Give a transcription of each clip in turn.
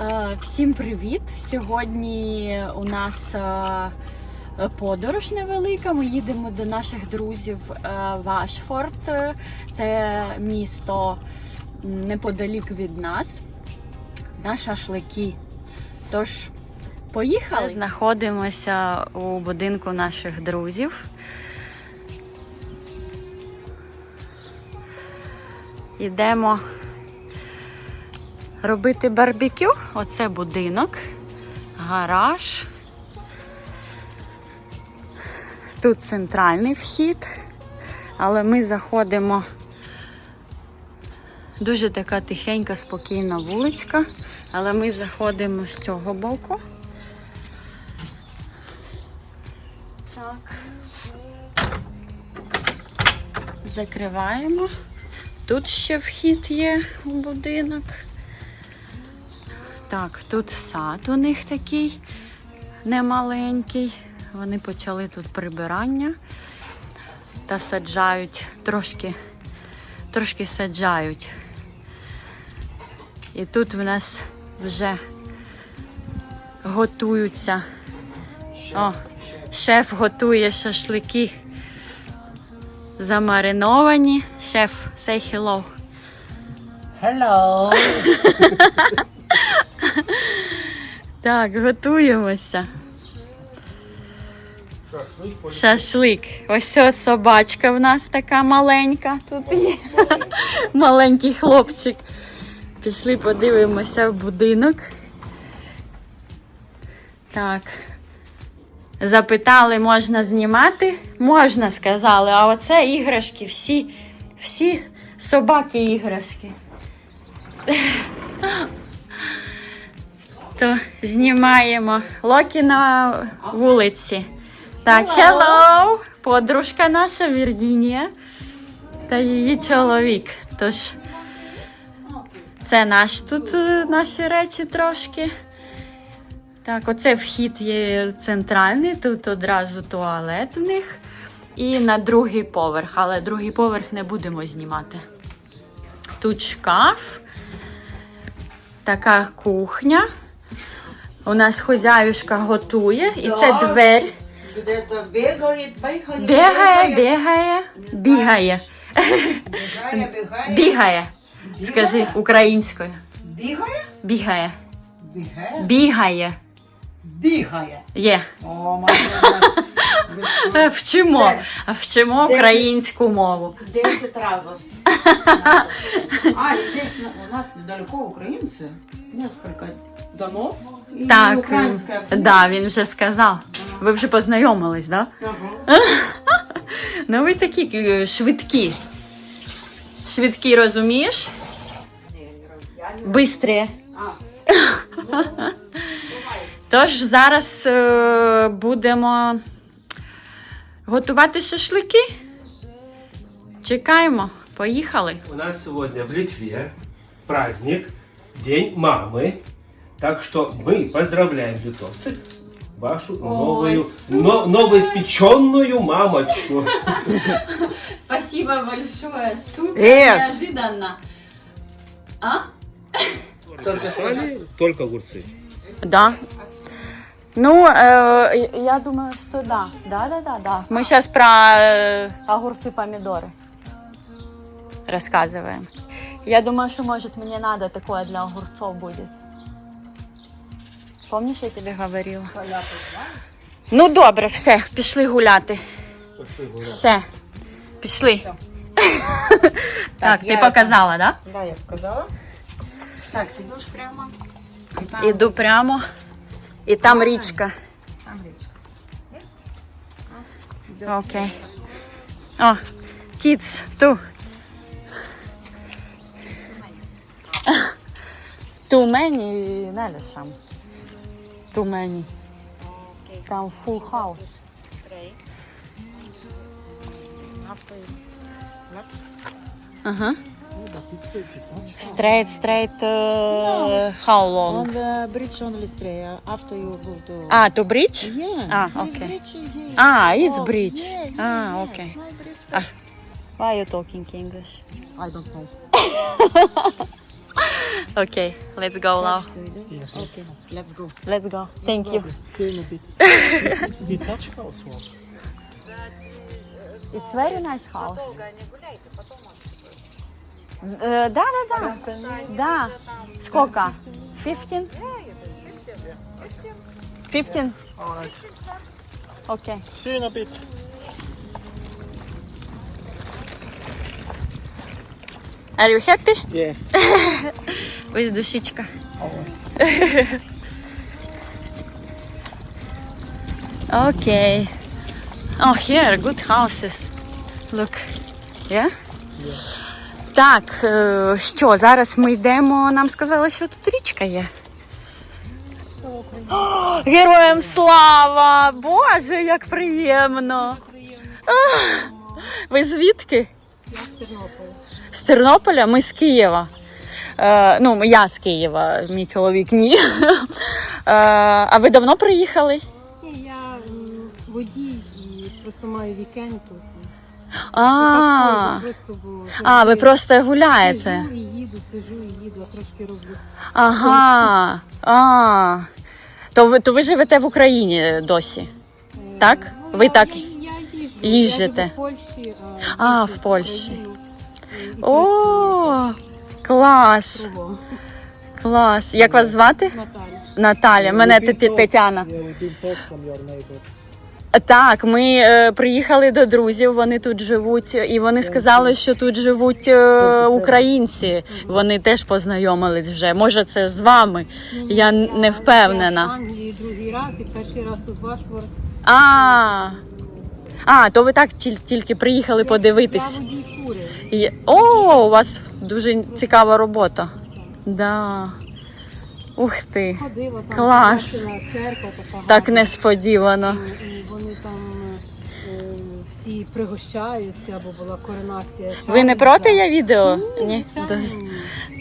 Е, Всім привіт! Сьогодні у нас е, подорож невелика. Ми їдемо до наших друзів е, в Ашфорд. Це місто неподалік від нас. На шашлики. Тож, поїхали. Знаходимося у будинку наших друзів. Йдемо робити барбекю. Оце будинок, гараж. Тут центральний вхід, але ми заходимо дуже така тихенька, спокійна вуличка, але ми заходимо з цього боку. Так. Закриваємо. Тут ще вхід є у будинок. Так, тут сад у них такий немаленький. Вони почали тут прибирання та саджають трошки, трошки саджають. І тут в нас вже готуються. О, шеф готує шашлики замариновані. Шеф, say hello. Hello. Так, готуємося. Шашлик. Ось от собачка в нас така маленька. Тут є маленький хлопчик. Пішли подивимося в будинок. Так. Запитали, можна знімати? Можна, сказали. А оце іграшки, всі, всі собаки іграшки. То знімаємо Локі на вулиці. Так, hello! Подружка наша Віргінія та її чоловік. Тож це наш тут е, наші речі трошки. Так, оце вхід є центральний, тут одразу туалет в них. І на другий поверх, але другий поверх не будемо знімати. Тут шкаф, така кухня. У нас хозяюшка готує, і це Так. двері. Бегает, бегает, Бігає, бігає, бігає, бегает, бегает, бігає. Скажи українською. бегает, Бігає. бегает, Бігає. бегает. Є. О, Марина, Е, Вчимо. Вчимо українську мову. 10 разов. А, и здесь на- у нас недалеко украинцы, несколько домов. И Так, украинская м, да, він вже сказав. Ви вже познайомились, да? Ага. Ну ви такі е, швидкі. Швидкі, розумієш? Бистрі. А, Тож зараз е, будемо готувати шашлики. Чекаємо. Поїхали. У нас сегодня в Литве праздник День мамы. Так что мы поздравляем литовцы вашу новую, но, новоиспеченную мамочку. Спасибо большое. Супер Эх. неожиданно. А? Только Только огурцы. Да. Ну, э, я думаю, что да. Да, да, да, да. Мы сейчас про э, огурцы, помидоры рассказываем. Я думаю, что, может, мне надо такое для огурцов будет. Помнишь, я тебе говорила? Ну, добре, все, пішли гуляти. Все, пішли. Так, ти я показала, так? Да, я показала. Так, сидишь прямо. И там, Іду прямо. І там річка. там речка. Окей. О, kids, ту. Too many, не лишам. Too many. Там full house. Ага. Straight, straight, uh, how long? On the bridge only stray uh, after you go to. А, to bridge? yeah. Ah, yes, okay. Bridge, yes. Ah, it's Oh, bridge. Yeah, Ah, yeah, okay. Small bridge, Ah. Why are you talking English? I don't know. Okay, let's go now. Okay, let's go. Let's go. Thank you. Same a bit. it's, it's detached house or? It's very nice house. Э, да, да, да. Да. Сколько? 15? 15? Alright. Окей. See you in a bit. Are you happy? Yeah. Ось душечка. Always. Окей. Oh, here, good houses. Look. Yeah? Так, е, що, зараз ми йдемо, нам сказали, що тут річка є. О, Героям слава! Боже, як приємно! Ви звідки? Я з Тернополя. З Тернополя? Ми з Києва. Е, ну, я з Києва, мій чоловік ні. Е, а ви давно приїхали? Ні, я м, водій і просто маю вікенд тут. А, просто, бо а ви просто гуляєте. Сижу і їду, сижу і їду, а трошки роблю. Ага. А. То ви, то ви живете в Україні досі? Е, Так? ну, Ви я- так я, я їжджу. їжджете? Я живу в Польщі, А, в Польщі. О, клас! Клас. Як вас звати? Наталя. Наталя. Мене Тетяна. Так, ми е, приїхали до друзів, вони тут живуть, і вони сказали, що тут живуть е, українці. Вони теж познайомились вже. Може, це з вами. Я не впевнена. Англії другий раз і перший раз тут ваш. А, а то ви так тіль- тільки приїхали подивитись. Я водій О, у вас дуже цікава робота. Да. Ух ти, Ходила там, Клас. церква така. так несподівано. І і вони там всі пригощаються, бо була коронація Чарльза. Ви не проти я відео? Ні, звичайно, Дуже ні.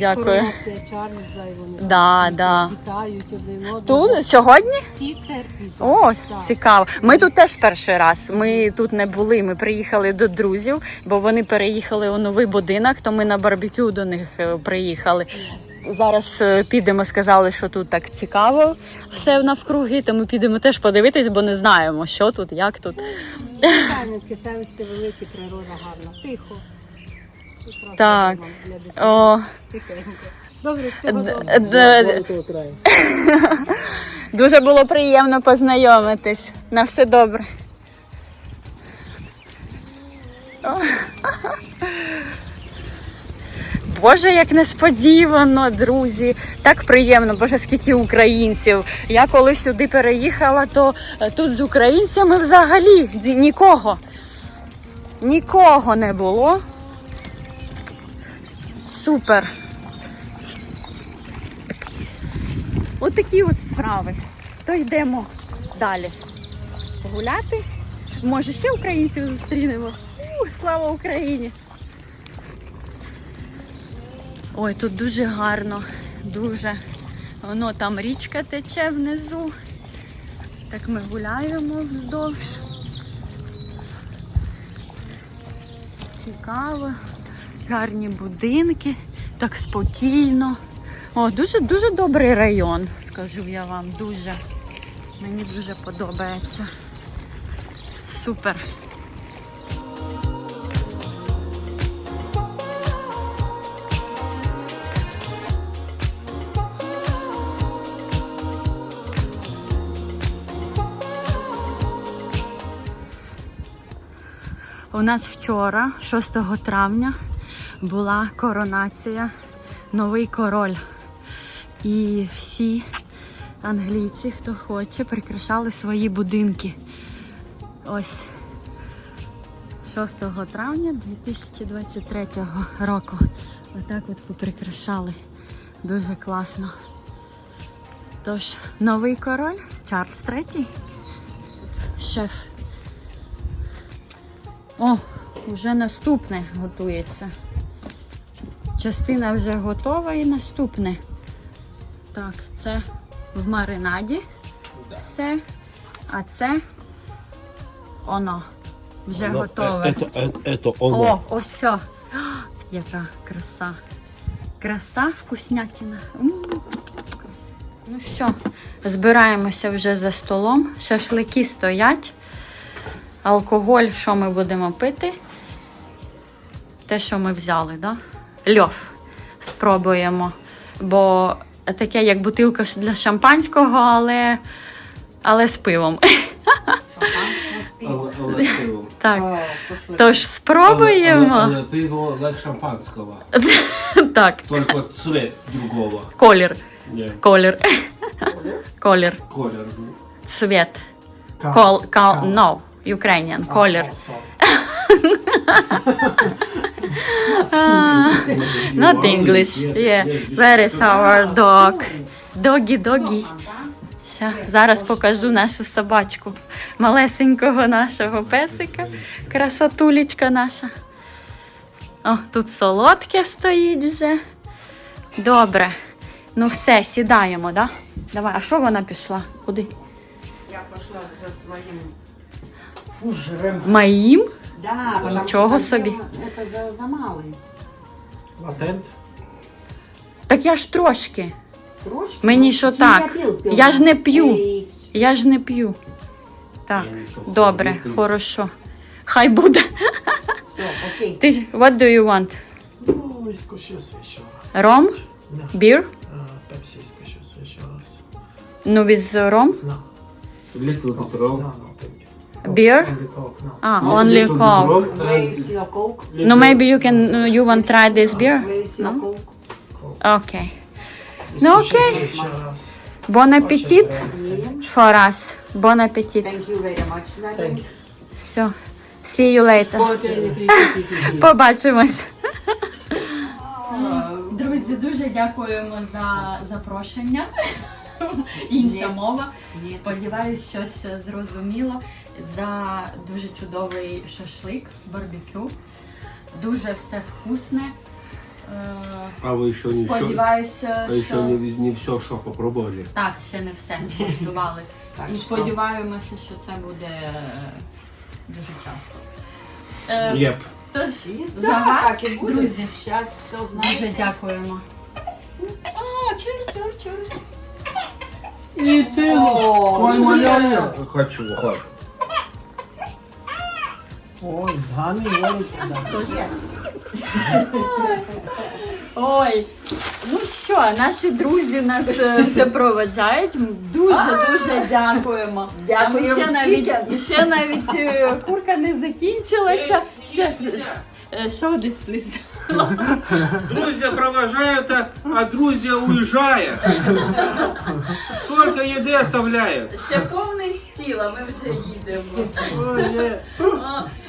дякую. Коронація Чарльза, і вони Да, всі да. вітають один одного. Тут сьогодні? В цій церкві. О, зараз, так. цікаво. Ми тут теж перший раз. Ми тут не були. Ми приїхали до друзів, бо вони переїхали у новий будинок, то ми на барбекю до них е, приїхали. Зараз е, підемо, сказали, що тут так цікаво все навкруги, то ми підемо теж подивитись, бо не знаємо, що тут, як тут. Звичайно, таке селище велике, природа гарна. Тихо. Так. О. Добре, всього доброго. дуже було приємно познайомитись. На все добре. Боже, як несподівано, друзі. Так приємно, боже, скільки українців. Я коли сюди переїхала, то е, тут з українцями взагалі нікого. Нікого не було. Супер. Отакі от справи. То йдемо далі гуляти. Може, ще українців зустрінемо. У, слава Україні! Ой, тут дуже гарно, дуже. Воно там річка тече внизу. Так ми гуляємо вздовж. Цікаво. Гарні будинки, так спокійно. О, дуже дуже добрий район, скажу я вам. Дуже. Мені дуже подобається. Супер. У нас вчора, 6 травня, була коронація, новий король. І всі англійці, хто хоче, прикрашали свої будинки. Ось 6 травня 2023 року. Отак от поприкрашали. Дуже класно. Тож, новий король Чарльз. Тут шеф. О, вже наступне готується. Частина вже готова і наступне. Так, це в маринаді все. А це воно вже готове. Это, это, это О, ось. все. Яка краса. Краса, вкуснятина. М. Ну що, збираємося вже за столом. Шашлики стоять. Алкоголь, що ми будемо пити? Те, що ми взяли, да? Льов спробуємо. Бо таке, як бутилка для шампанського, але, але з пивом. Шампанське з пивом. Але, але з пивом. Так. О. Тож спробуємо. Але, але пиво як шампанського. Так, Только цвет другого. колір. Не, Колір. Колір. колер. Цвет. Кол, кал, no, Ukrainian. Oh, sorry. Not English. Yeah. Where is our dog? Догі, догі. Ще зараз покажу нашу собачку. Малесенького нашого песика. Красотулечка наша. О, тут солодке стоїть вже. Добре. Ну все, сідаємо, да? Давай, а що вона пішла? Куди? Я пошла за фужером. Моїм? Да, потому там себе. дело- Это за, за малый. Latent. Так я ж трошки. Трошки. Мені що Сім так? пил, пил. Я ж не п'ю. Ей, Я ж не п'ю. Так, Я ніхто добре, не п'ю. хорошо. Хай буде. Все, окей. Ти, what do you want? Ну, изкушусь еще раз. Ром? Да. Beer? А, Пепси изкушусь еще раз. Ну, with ром? No. Little bit No, wrong. No. Beer? Only Coke, no. А, only Coke. Where is your coke? Ну, maybe you can, you want try this beer? Where is your No? coke? Ну, окей. еще раз. Bon appetit Ем. for us. Bon appetit. Thank you very much. Thank you. Все. See you later. Побачимось. Друзі, дуже дякуємо за запрошення. Інша мова. Сподіваюсь, щось зрозуміло за дуже чудовий шашлик, барбекю. Дуже все вкусне. Е, А ви ще нічого? Сподіваюся, А ще що не, не все, що попробували. так, ще не все скуштували. І що- сподіваємося, що це буде е, дуже часто. Е, Єп. Тож за вас, так і буде. друзі, Сейчас все дуже знаєте. дякуємо. И ты, О, ой, моя. Хочу, хочу. Ой, Дани, ой. Ой, ну що, наші друзі нас е, вже проведжають. Дуже дуже дякуємо. Дякую, Там ще навіть, ще навіть е, курка не закінчилася. Ще е, show this, please. Друзья провожают, а, а друзья уезжают. Сколько еды оставляют. Ще повний стіл, а ми вже їдемо. Ой, е. О,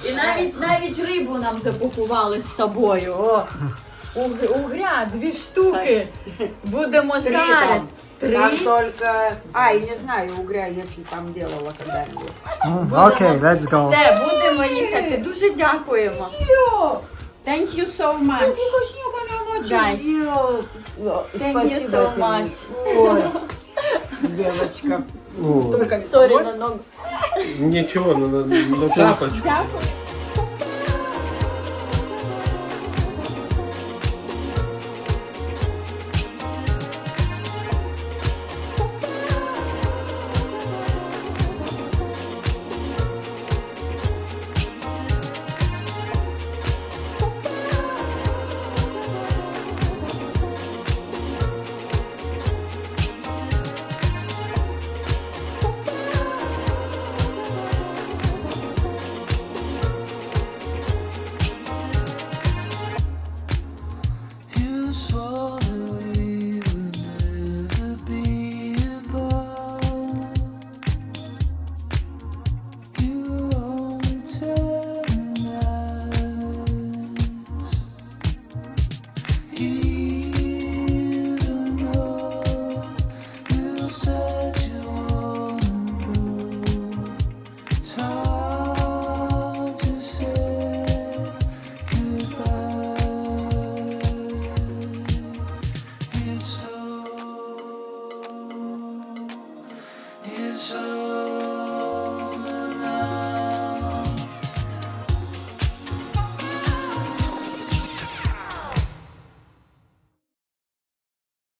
і навіть навіть рибу нам запакували з собою. О, уг- угря, дві штуки. Будемо Три жарити. там. Там только... Ай, не знаю, угря, если там делала когда-нибудь. Okay, let's go. Все, будемо їхати. Дуже дякуємо. Thank you so much. Guys. Thank you so much. Ой, девочка. Только Sorry, на ногу. Ничего, на, на, на тапочку. Дякую.